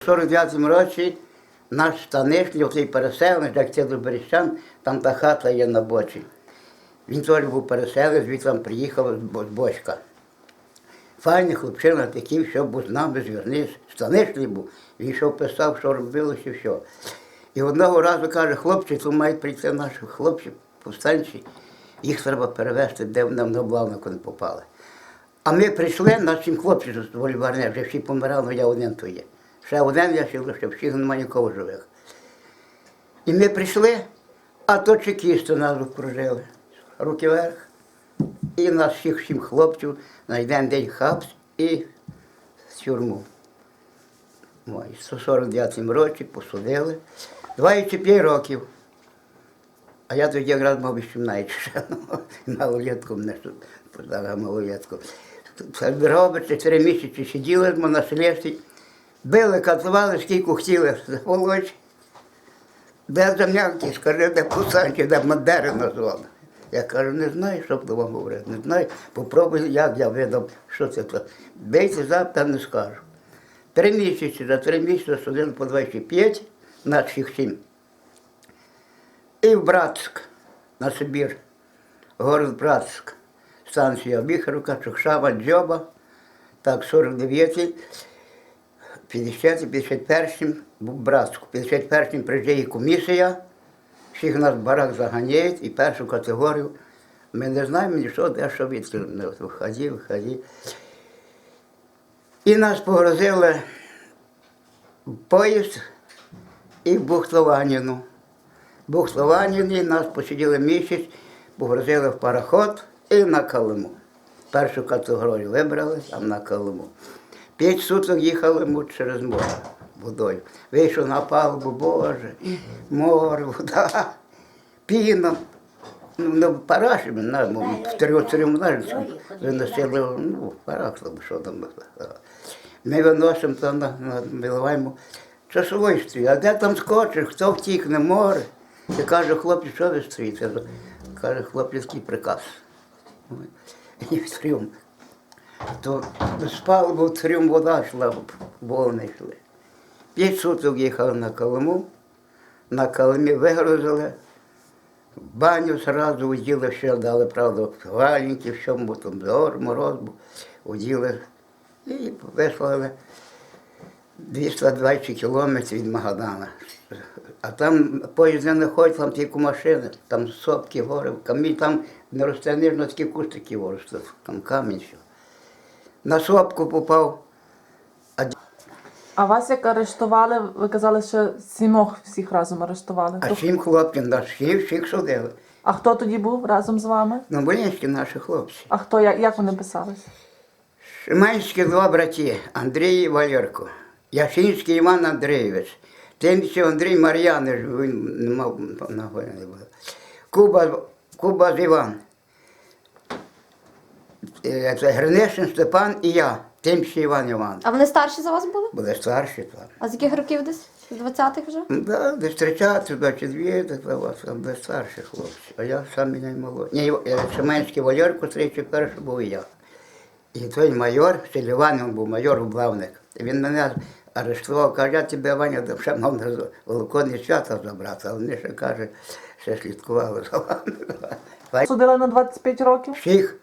У 49-му році наш станишний, оцей переселенець, як це до Берещан, там та хата є на бочі. Він теж був переселенець, він там приїхав з Бо- з Бочка. Файний хлопчина такий, що був з нами зв'язний, станишний був. Він що писав, що робилося, все. І одного разу каже, хлопці, тут мають прийти наші хлопці повстанці, їх треба перевезти, де вони на Блавнику не попали. А ми прийшли, нас сім хлопців з Вольварне, вже всі помирали, я один то є. Ще один я ще всіх немає нікого живих. І ми прийшли, а то чекісти нас окружили. Руки вверх. І нас всіх сім хлопців на один день хапс і в тюрму. Ой, в 149 році посудили. 25 років. А я тоді якраз мав 18 ще, ну, малолітку мене тут подала малолітку. Робиться три місяці сиділи на селесті, били, катували, скільки хотіли, волочь. Де зам'янки, скажи, де кусанки, де мандери назвали. Я кажу, не знаю, що б вам говорити, не знаю. Попробуй, як я видав, що це. то. Бейте завтра, не скажу. Три місяці, за три місяці судили по 25, на всіх сім. І в Братськ, на Сибір, город Братськ, станція Віхровка, Чухшава, Дзьоба, так, 49-й, 50-й, 51-м був Братську. 51-м приїжджає комісія, всіх нас барак заганяють і першу категорію. Ми не знаємо ні що, де що відкрили. Виході, виході. І нас погрозили в поїзд і в Бухтованіну. В Бухтованіні нас посиділи місяць, погрузили в пароход і на Калиму. Першу категорію вибрали, там на Калиму. П'ять суток їхали ми через море водою. Вийшов на палубу, Боже, море, вода, піна. Ну, ми на в трьохмножці виносили, ну, парах що там. Ми виносимо там, на, на, виливаємо часовий стрій. А де там скочиш, хто втік на море? І каже, хлопці, що ви стоїте? Каже, хлопецький приказ. І в трьом. То спали, бо трьом вода йшла, волни йшли. П'ять суток їхали на Колиму, на Колимі вигрузили, баню зразу уділи, ще дали, правда, валенки, в чому там дор, мороз був, уділи і вислали 220 кілометрів від Магадана. А там поїзд не ходить, там тільки машини, там сопки, гори, камінь, там не росте ніжно такі кустики виростуть, там камінь все. На сопку попав, А вас як арештували, ви казали, що сімох всіх разом арештували. а То- сім хлопців нас всіх, всіх судили. А хто тоді був разом з вами? Ну, болінські наші хлопці. А хто як, як вони писались? Шиманські два браті, Андрій і Валерко. Яшинський Іван Андрійович. Тимчев Андрій Мар'янович, він не мав нагоди не було. Куба, Куба Іван. Е, Це Гринишин Степан і я, Тимчев Іван Іван. А вони старші за вас були? Були старші там. А з яких років десь? З 20-х вже? Ну, Да, десь 30, 22, так у вас там де старші хлопці, а я самий наймолодший. Ні, е, Шиманський Валерко, 31 був і я. І той майор, Селіван, він був майор главник. Він мене арештував, каже, я тебе, Ваня, ще мав на великодні свята забрати, але вони ще каже, ще слідкували за вами. Судили на 25 років? Всіх,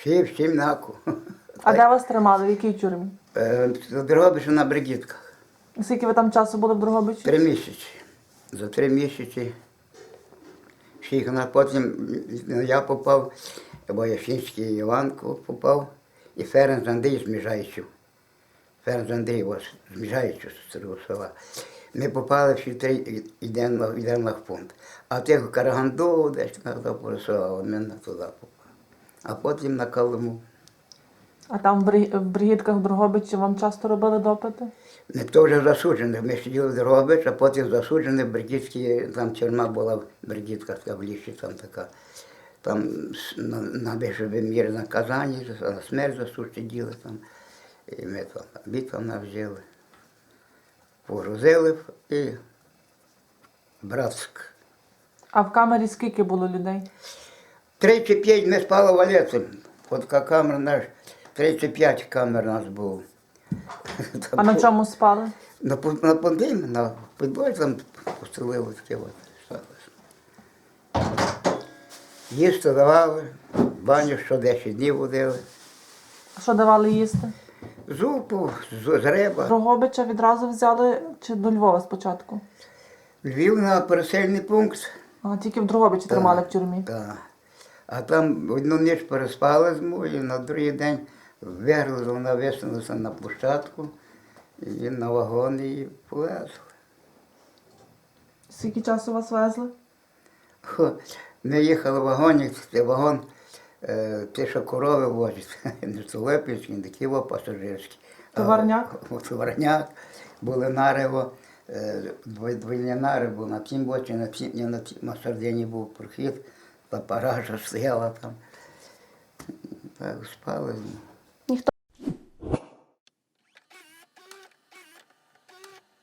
всіх, всім наку. А де вас тримали? В якій тюрмі? Е, Дрогобичі на бригітках. Скільки ви там часу були в Дрогобичі? Три місяці. За три місяці всіх на потім ну, я попав, бо Яшинський Іванко попав, і Ференц Андрій з Міжайчів. Ференц Андрій ось з Міжайчів з цього села. Ми попали всі три і йдемо на пункт. А тих Караганду десь на то порисував, ми на туди попали. А потім на Калиму. А там в Бри- в бригідках в Дрогобичі вам часто робили допити? Не то вже засуджених. Ми сиділи в Дрогобич, а потім засуджені в Бригітській, там тюрма була Бригітка, така в лісі, там така. Там с- на, на більше мір наказання, на смерть засуджені там. І ми там бітва нас взяли. Погрузили і Братськ. А в камері скільки було людей? Три чи п'ять ми спали валецем. От така камера наш, три чи п'ять камер нас було. А на чому спали? На, на понтин, на підлозі там поселили таке от. Їсти давали, баню що 10 днів водили. А Що давали їсти? Зупу, з риба. Дрогобича відразу взяли чи до Львова спочатку? Львів на пересильний пункт. А тільки в Дрогобичі тримали в тюрмі. Так. А там одну ніч переспали з мою, на другий день виграли, вона висунулася на площадку і на вагон її повезли. Скільки часу вас везли? Ми їхали в вагоні, це вагон, е, ті, що корови возять, не Солепівський, не такі пасажирські. Товарняк? Товарняк, були нарево, е, двійні нари були на тім боці, на тім, на тім, на Сардині був прохід, та паража стояла там. Так, спали.